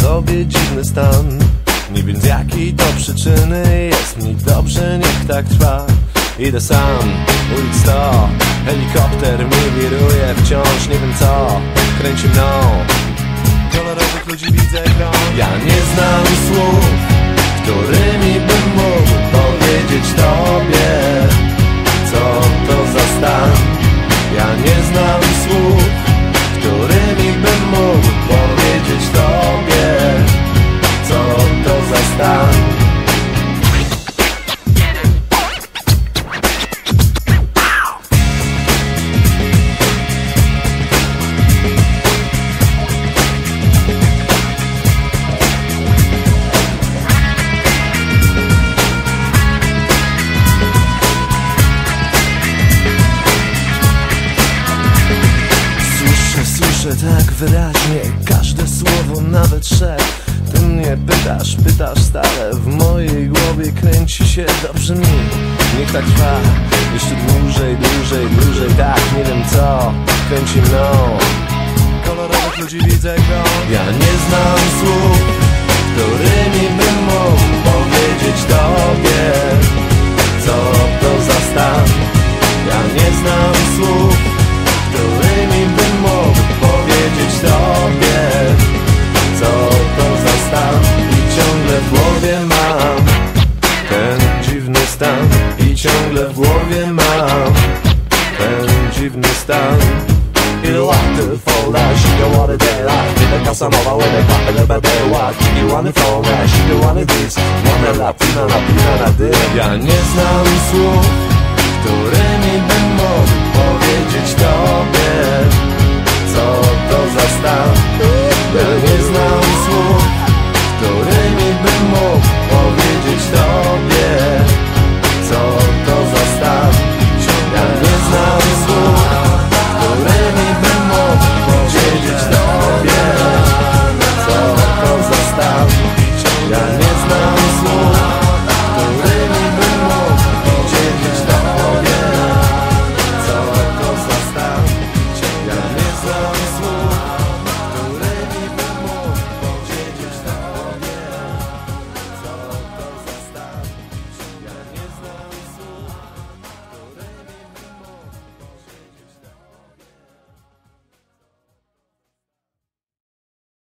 sobie dziwny stan. Nie wiem z jakiej to przyczyny? Jest mi dobrze, niech tak trwa. Idę sam, ulic sto. Helikopter mi wiruje wciąż Nie wiem co, kręci mną. Kolorowych ludzi widzę grom Ja nie znam słów Którymi bym mógł powiedzieć tobie Co to za stan. Ja nie znam Słyszę tak wyraźnie Każde słowo, nawet szep Ty mnie pytasz, pytasz stale W mojej głowie kręci się dobrze mi. Niech tak trwa Jeszcze dłużej, dłużej, dłużej Tak, nie wiem co Kręci mną. Kolorowych ludzi widzę grom Ja nie znam słów Którymi bym mógł powiedzieć tobie don't wanna day like the Casanova when they pop it up at their watch You wanna fall down, she don't wanna this Wanna la pina, la pina, la dy Ja nie znam słów Którymi